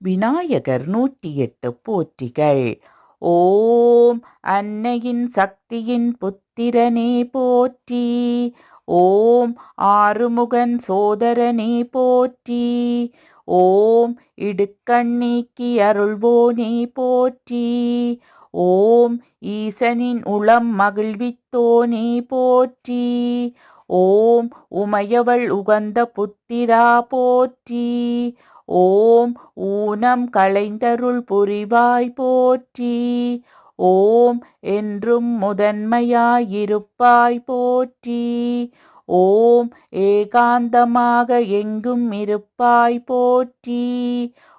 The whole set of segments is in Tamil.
விநாயகர் நூற்றி எட்டு போற்றிகள். ஓம் அன்னையின் சக்தியின் புத்திரனே போற்றி. ஓம் ஆறுமுகன் சோதரனே போற்றி. ஓம் இடுக்கண்ணீக்கி அருள்வோனே போற்றி. ஓம் ஈசனின் உளம் மகிழ்வித்தோனே போற்றி. ஓம் உமையவள் உகந்த புத்திரா போற்றி. ஓம் ஊனம் களைந்தருள் புரிவாய் போற்றி. ஓம் என்றும் முதன்மையாயிருப்பாய் போற்றி. ஓம் ஏகாந்தமாக எங்கும் இருப்பாய் போற்றி.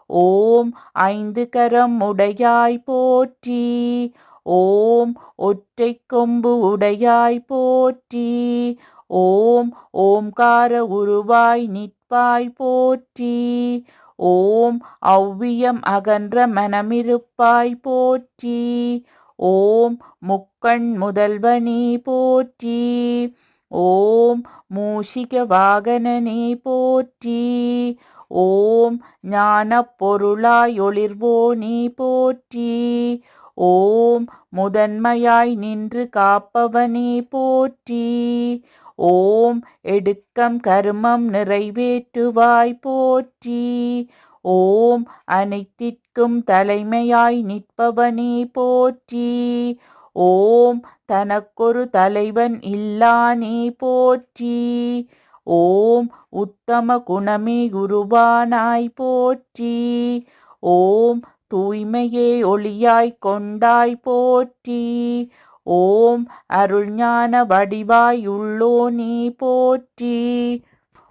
ஓம் ஐந்து கரம் உடையாய் போற்றி. ஓம் ஒற்றை கொம்பு உடையாய் போற்றி. ஓம் ஓம்கார உருவாய் நிற்பாய் போற்றி. ஓம் ஔவியம் அகன்ற மனமிருப்பாய் போற்றி. ஓம் முக்கண் முதல்வனே போற்றி. ஓம் மூஷிக வாகனனே போற்றி. ஓம் ஞான பொருளாய் ஒளிர்வோனே போற்றி. ஓம் முதன்மையாய் நின்று காப்பவனே போற்றி. ஓம் எடுக்கம் கருமம் நிறைவேற்றுவாய் போற்றி. ஓம் அனைத்திற்கும் தலைமையாய் நிற்பவனே போற்றி. ஓம் தனக்கொரு தலைவன் இல்லானே போற்றி. ஓம் உத்தம குணமே குருவானாய் போற்றி. ஓம் தூய்மையே ஒளியாய் கொண்டாய் போற்றி. ஓம் அருள்ஞான வடிவாய் உள்ளோனே போற்றி.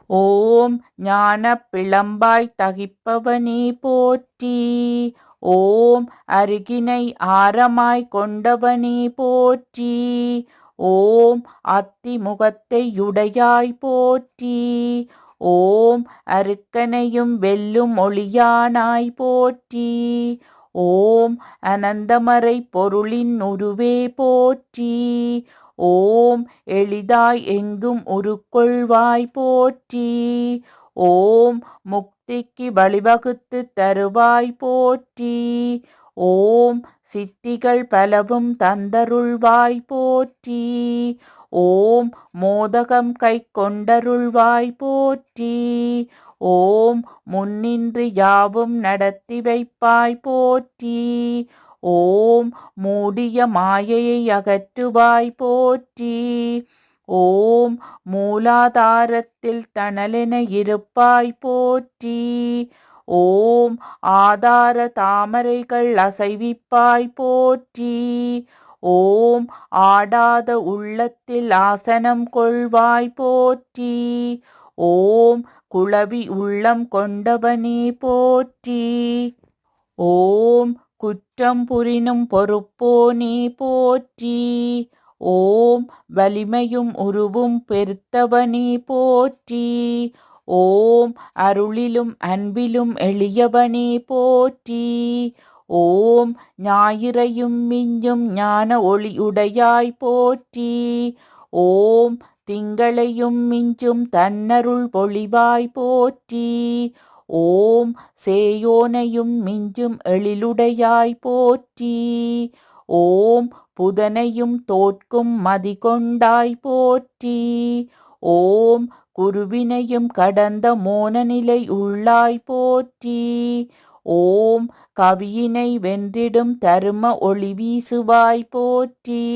ஓம் ஞான பிளம்பாய் தகிப்பவனே போற்றி. ஓம் அருகினை ஆரமாய் கொண்டவனே போற்றி. ஓம் அத்திமுகத்தையுடையாய் போற்றி. ஓம் அருக்கனையும் வெல்லும் ஒளியானாய் போற்றி. ஓம் அனந்தமறை பொருளின் உருவே போற்றி. ஓம் எளிதாய் எங்கும் உருக்கொள்வாய் போற்றி. ஓம் முக்திக்கு வழிவகுத்து தருவாய் போற்றி. ஓம் சித்திகள் பலவும் தந்தருள்வாய் போற்றி. ஓம் மோதகம் கை கொண்டருள்வாய் போற்றி. ஓம் முன்னின்று யாவும் நடத்தி வைப்பாய் போற்றி. ஓம் மூடிய மாயையை அகற்றுவாய் போற்றி. ஓம் மூலாதாரத்தில் தணலென இருப்பாய் போற்றி. ஓம் ஆதார தாமரைகள் அசைவிப்பாய் போற்றி. ஓம் ஆடாத உள்ளத்தில் ஆசனம் கொள்வாய் போற்றி. ஓம் குளவி உள்ளம் கொண்டவனே போற்றி. ஓம் குற்றம் புரினும் பொறுப்போனே போற்றி. ஓம் வலிமையும் உருவும் பெருத்தவனே போற்றி. ஓம் அருளிலும் அன்பிலும் எளியவனே போற்றி. ஓம் ஞாயிறையும் மிஞ்சும் ஞான ஒளியுடையாய் போற்றி. ஓம் திங்களையும் மிஞ்சும் தன்னருள் பொழிவாய் போற்றி. ஓம் சேயோனையும் மிஞ்சும் எழிலுடையாய் போற்றி. ஓம் புதனையும் தோற்கும் மதி கொண்டாய் போற்றி. ஓம் குருவினையும் கடந்த மோனநிலை உள்ளாய் போற்றி. ஓம் கவியினை வென்றிடும் தரும ஒளி வீசுவாய் போற்றி.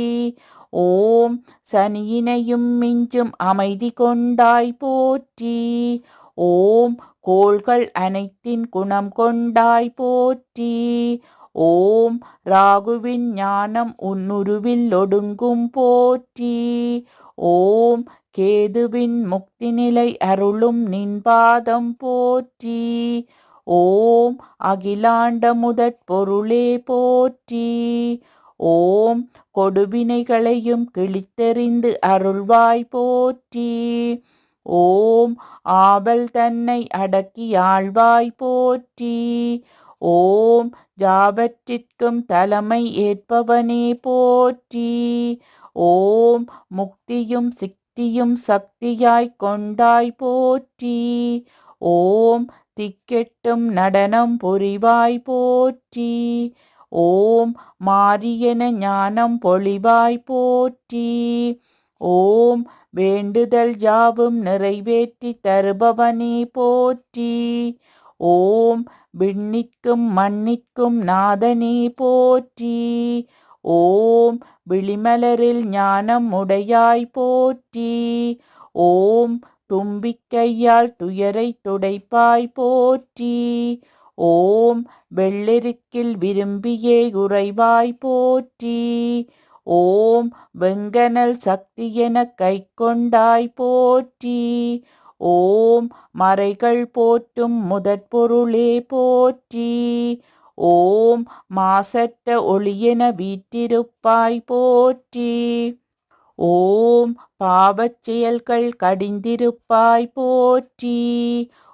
ஓம் சனியினையும் மிஞ்சும் அமைதி கொண்டாய் போற்றி. ஓம் கோள்கள் அனைத்தின் குணம் கொண்டாய் போற்றி. ஓம் ராகுவின் ஞானம் உன்னுருவில் ஒடுங்கும் போற்றி. ஓம் கேதுவின் முக்தி நிலை அருளும் நின்பாதம் போற்றி. ஓம் அகிலாண்ட முதற் பொருளே போற்றி. ஓம் கொடுவினைகளையும் கிழித்தெறிந்து அருள்வாய் போற்றி. ஓம் ஆவல் தன்னை அடக்கி ஆழ்வாய் போற்றி. ஓம் ஜாவற்றிற்கும் தலைமை ஏற்பவனே போற்றி. ஓம் முக்தியும் சித்தியும் சக்தியாய் கொண்டாய் போற்றி. ஓம் திக்கெட்டும் நடனம் புரிவாய் போற்றி. ஓம் மாரியன ஞானம் பொழிவாய் போற்றி. ஓம் வேண்டுதல் யாவும் நிறைவேற்றி தருபவனே போற்றி. ஓம் விண்ணிற்கும் மண்ணிற்கும் நாதனே போற்றி. ஓம் விழிமலரில் ஞானம் உடையாய் போற்றி. ஓம் தும்பிக்கையால் துயரை துடைப்பாய் போற்றி. ஓம் வெள்ளெருக்கில் விரும்பியே உறைவாய் போற்றி. ஓம் வெங்கனல் சக்தி என கை கொண்டாய் போற்றி. ஓம் மறைகள் போற்றும் முதற்பொருளே போற்றி. ஓம் மாசற்ற ஒளியென வீற்றிருப்பாய் போற்றி. ஓம் பாவச் செயல்கள் கடிந்திருப்பாய் போற்றி.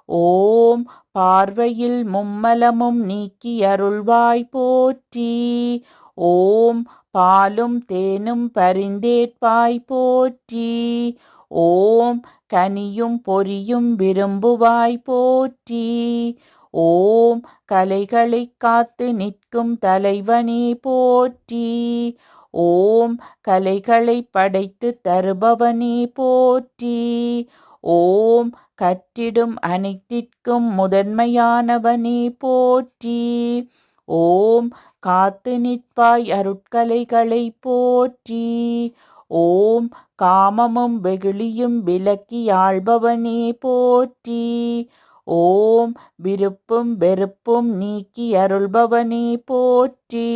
ஓம் பார்வையில் மும்மலமும் நீக்கி அருள்வாய் போற்றி. ஓம் பாலும் தேனும் பரிந்தேற்பாய் போற்றி. ஓம் கனியும் பொரியும் விரும்புவாய் போற்றி. ஓம் கலைகளை காத்து நிற்கும் தலைவனே போற்றி. ஓம் கலைகளை படைத்து தருபவனே போற்றி. ஓம் கற்றிடும் அனைத்திற்கும் முதன்மையானவனே போற்றி. ஓம் காத்து நிற்பாய் அருட்கலைகளை போற்றி. ஓம் காமமும் வெகுளியும் விலக்கி ஆள்பவனே போற்றி. ஓம் விருப்பும் வெறுப்பும் நீக்கி அருள்பவனே போற்றி.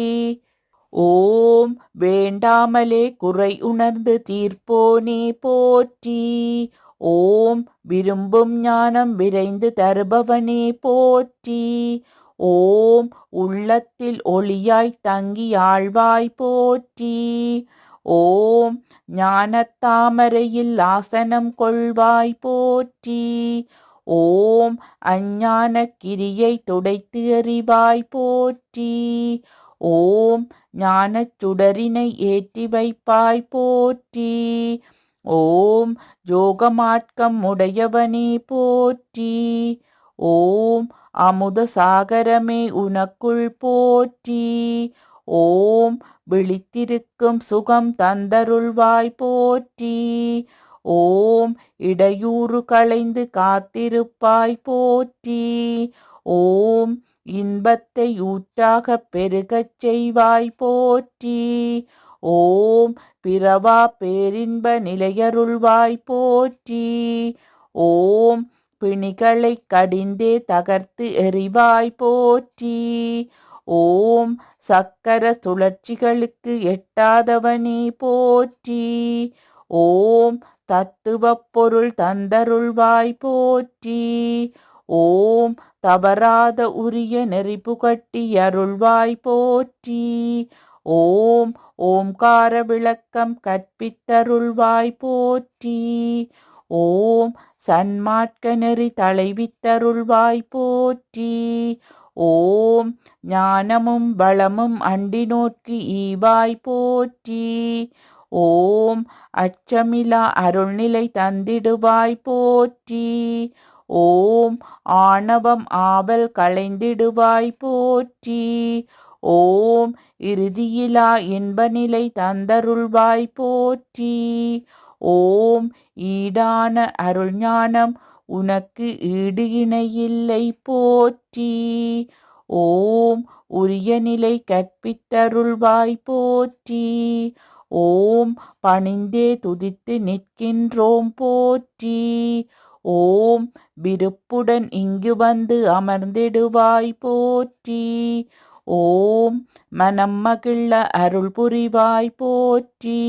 ஓம் வேண்டாமலே குறை உணர்ந்து தீர்ப்போனே போற்றி. ஓம் விரும்பும் ஞானம் விரைந்து தருபவனே போற்றி. ஓம் உள்ளத்தில் ஒளியாய் தங்கி ஆழ்வாய் போற்றி. ஓம் ஞானத்தாமரையில் ஆசனம் கொள்வாய் போற்றி. ஓம் அஞ்ஞான கிரியை துடைத்து எறிவாய் போற்றி. ஓம் ஞானச் சுடரினை ஏற்றி வைப்பாய் போற்றி. ஓம் ஜோகமாட்கம் உடையவனே போற்றி. ஓம் அமுத சாகரமே உனக்குள் போற்றி. ஓம் விழித்திருக்கும் சுகம் தந்தருள்வாய் போற்றி. ஓம் இடையூறு களைந்து காத்திருப்பாய் போற்றி. ஓம் இன்பத்தை ஊற்றாகப் பெருகச் செய்வாய் போற்றி. ஓம் பிறவா பேரின்ப நிலையருள்வாய் போற்றி. ஓம் பிணிகளை கடிந்தே தகர்த்து எறிவாய் போற்றி. ஓம் சக்கர சுழற்சிகளுக்கு எட்டாதவனே போற்றி. ஓம் தத்துவ பொருள் தந்தருள்வாய் போற்றி. ஓம் தவறாத உரிய நெறிப்புகட்டி அருள்வாய் போற்றி. ஓம் ஓம்கார விளக்கம் கற்பித்தருள்வாய் போற்றி. ஓம் சன்மார்க்க நெறி தலைவித்தருள்வாய் போற்றி. ஓம் ஞானமும் வளமும் அண்டி நோக்கி ஈவாய் போற்றி. ஓம் அச்சமிலா அருள்நிலை தந்திடுவாய் போற்றி. ஓம் ஆணவம் ஆவல் களைந்திடுவாய் போற்றி. ஓம் இறுதியிலா இன்பநிலை தந்தருள்வாய் போற்றி. ஓம் ஈடான அருள்ஞானம் உனக்கு ஈடு இணையில்லை போற்றி. ஓம் உரிய நிலை கற்பித்தருள்வாய் போற்றி. ஓம் பணிந்தே துதித்து நிற்கின்றோம் போற்றி. ஓம் விருப்புடன் இங்கு வந்து அமர்ந்திடுவாய் போற்றி. ஓம் மனம் மகிழ அருள் புரிவாய் போற்றி.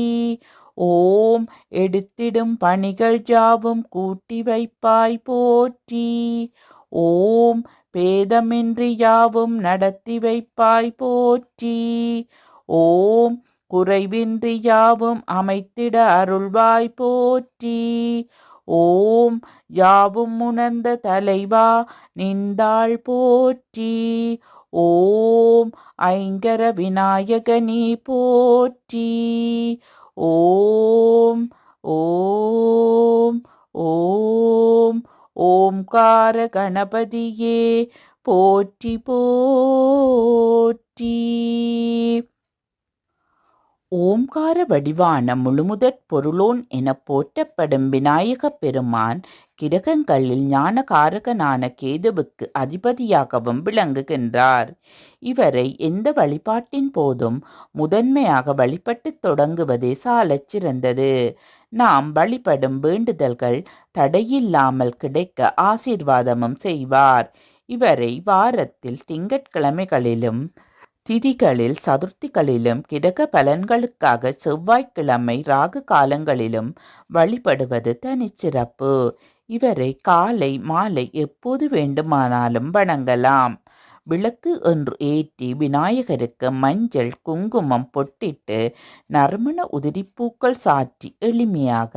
ஓம் எடுத்திடும் பணிகள் ஜாவும் கூட்டி வைப்பாய் போற்றி. ஓம் பேதமின்றி யாவும் நடத்தி வைப்பாய் போற்றி. ஓம் குறைவின்றி யாவும் அமைத்திட அருள்வாய் போற்றி. ஓம் யாவும் உணர்ந்த தலைவா நின்றாள் போற்றி. ஓம் ஐங்கர விநாயகனே போற்றி. ஓம் ஓம் ஓம் ஓம்கார கணபதியே போற்றி போற்றி. ஓம்கார வடிவான முழுமுதற் பொருளோன் எனப் போற்றப்படும் விநாயகப் பெருமான் கிரகங்களில் ஞானகாரகனான கேதுவுக்கு அதிபதியாகவும் விளங்குகின்றார். இவரை எந்த வழிபாட்டின் போதும் முதன்மையாக வழிபட்டுத் தொடங்குவதே சாலச் சிறந்தது. நாம் வழிபடும் வேண்டுதல்கள் தடையில்லாமல் கிடைக்க ஆசீர்வாதமும் செய்வார். இவரை வாரத்தில் திங்கட்கிழமைகளிலும் திதிகளில் சதுர்த்திகளிலும் கிரக பலன்களுக்காக செவ்வாய்க்கிழமை ராகு காலங்களிலும் வழிபடுவது தனிச்சிறப்பு. இவரை காலை மாலை எப்போது வேண்டுமானாலும் வணங்கலாம். விளக்கு ஒன்று ஏற்றி விநாயகருக்கு மஞ்சள் குங்குமம் பொட்டிட்டு நறுமண உதிரிப்பூக்கள் சாற்றி எளிமையாக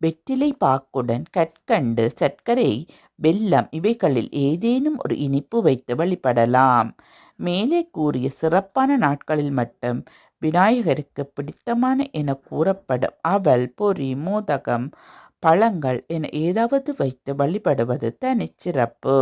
வெற்றிலை பாக்குடன் கற்கண்டு சர்க்கரை வெல்லம் இவைகளில் ஏதேனும் ஒரு இனிப்பு வைத்து வழிபடலாம். மேலே கூறிய சிறப்பான நாட்களில் மட்டும் விநாயகருக்கு பிடித்தமான என கூறப்படும் அவல் பொறி மோதகம் பழங்கள் என ஏதாவது வைத்து வழிபடுவது தனிச்சிறப்பு.